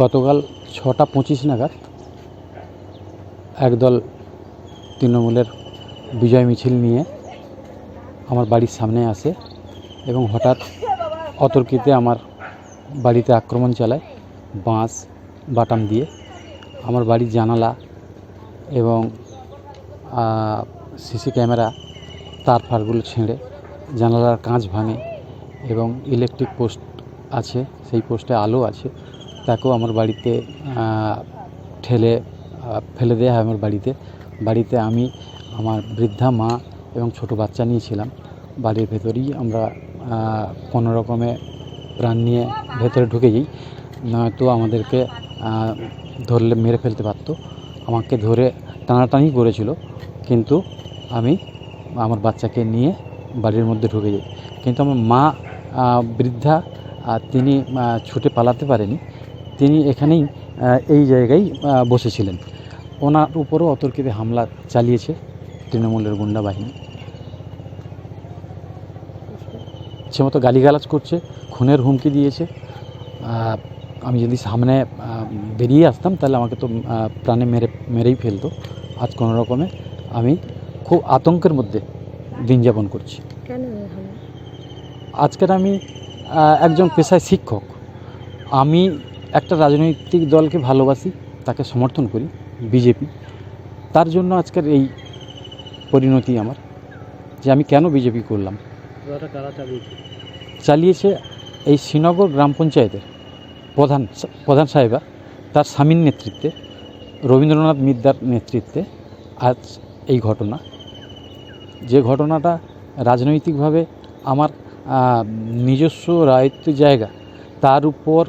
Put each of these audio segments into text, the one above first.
গতকাল ছটা পঁচিশ নাগাদ একদল তৃণমূলের বিজয় মিছিল নিয়ে আমার বাড়ির সামনে আসে এবং হঠাৎ অতর্কিতে আমার বাড়িতে আক্রমণ চালায়, বাঁশ, বাটাম দিয়ে। আমার বাড়ির জানালা এবং সিসি ক্যামেরা, তার ফারগুলো ছেঁড়ে, জানালার কাঁচ ভাঙে এবং ইলেকট্রিক পোস্ট আছে, সেই পোস্টে আলো আছে। তাকেও আমার বাড়িতে ঠেলে ফেলে দেওয়া হয় আমার বাড়িতে। বাড়িতে আমি আমার বৃদ্ধা মা এবং ছোট বাচ্চা নিয়েছিলাম। বাড়ির ভেতরেই আমরা কোনো রকমে প্রাণ নিয়ে ভেতরে ঢুকে যাই। নয়তো আমাদেরকে ধরলে, মেরে ফেলতে পারতো। আমাকে ধরে টানাটানি করেছিল। কিন্তু আমি আমার বাচ্চাকে নিয়ে বাড়ির মধ্যে ঢুকে যাই। কিন্তু আমার মা বৃদ্ধা তিনি ছুটে পালাতে পারেনি। তিনি এখানেই এই জায়গায় বসেছিলেন। ওনার উপরও অতর্কিতে হামলা চালিয়েছে তৃণমূলের গুন্ডা বাহিনী। সে মতো গালিগালাজ করছে খুনের হুমকি দিয়েছে। আমি যদি সামনে বেরিয়ে আসতাম তাহলে আমাকে তো প্রাণে মেরে মেরেই ফেলতো। আজ কোনো রকমে আমি খুব আতঙ্কের মধ্যে দিন যাপন করছি? আজকের আমি একজন পেশায় শিক্ষক। আমি একটা রাজনৈতিক দলকে ভালোবাসি তাকে সমর্থন করি বিজেপি। তার জন্য আজকের এই পরিণতি আমার যে আমি কেন বিজেপি করলাম। চালিয়েছে? এই শ্রীনগর গ্রাম পঞ্চায়েতের প্রধান প্রধান সাহেবা তার স্বামীর নেতৃত্বে রবীন্দ্রনাথ মিদ্দার নেতৃত্বে আজ এই ঘটনা। যে ঘটনাটা রাজনৈতিকভাবে আমার নিজস্ব রায়ত্ব জায়গা তার উপর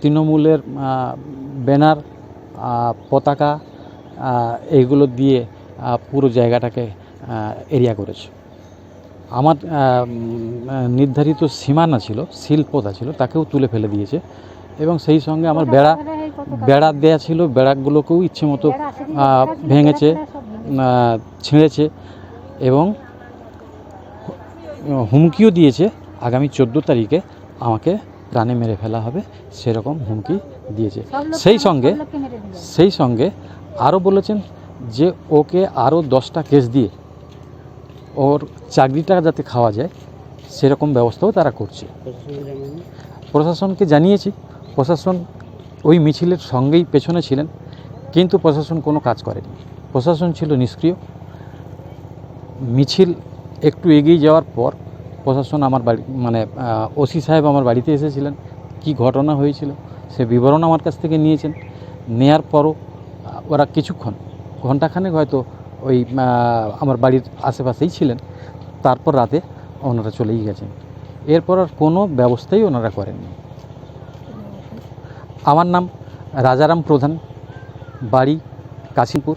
তৃণমূলের ব্যানার পতাকা এইগুলো দিয়ে পুরো জায়গাটাকে এরিয়া করেছে। আমার নির্ধারিত সীমানা ছিল, শিল্পতা ছিল, তাকেও তুলে ফেলে দিয়েছে। এবং সেই সঙ্গে আমার বেড়া বেড়া দেয়া ছিল, বেড়াগুলোকেও ইচ্ছে মতো ভেঙেছে ছিঁড়েছে এবং হুমকিও দিয়েছে। আগামী চোদ্দ তারিখে আমাকে প্রাণে মেরে ফেলা হবে সেরকম হুমকি দিয়েছে। সেই সঙ্গে সেই সঙ্গে আরও বলেছেন যে ওকে আরও দশটা কেস দিয়ে ওর চাকরিটা যাতে খাওয়া যায় সেরকম ব্যবস্থাও তারা করছে। প্রশাসনকে জানিয়েছি প্রশাসন ওই মিছিলের সঙ্গেই পেছনে ছিলেন কিন্তু প্রশাসন কোনো কাজ করেনি। প্রশাসন ছিল নিষ্ক্রিয়। মিছিল একটু এগিয়ে যাওয়ার পর প্রশাসন আমার বাড়ি মানে ওসি সাহেব আমার বাড়িতে এসেছিলেন। কি ঘটনা হয়েছিল সে বিবরণ আমার কাছ থেকে নিয়েছেন। নেয়ার পরও ওরা কিছুক্ষণ ঘন্টাখানেক হয়তো ওই আমার বাড়ির আশেপাশেই ছিলেন। তারপর রাতে ওনারা চলেই গেছেন। এরপর আর কোনো ব্যবস্থাই ওনারা করেননি। আমার নাম রাজারাম প্রধান, বাড়ি কাশিমপুর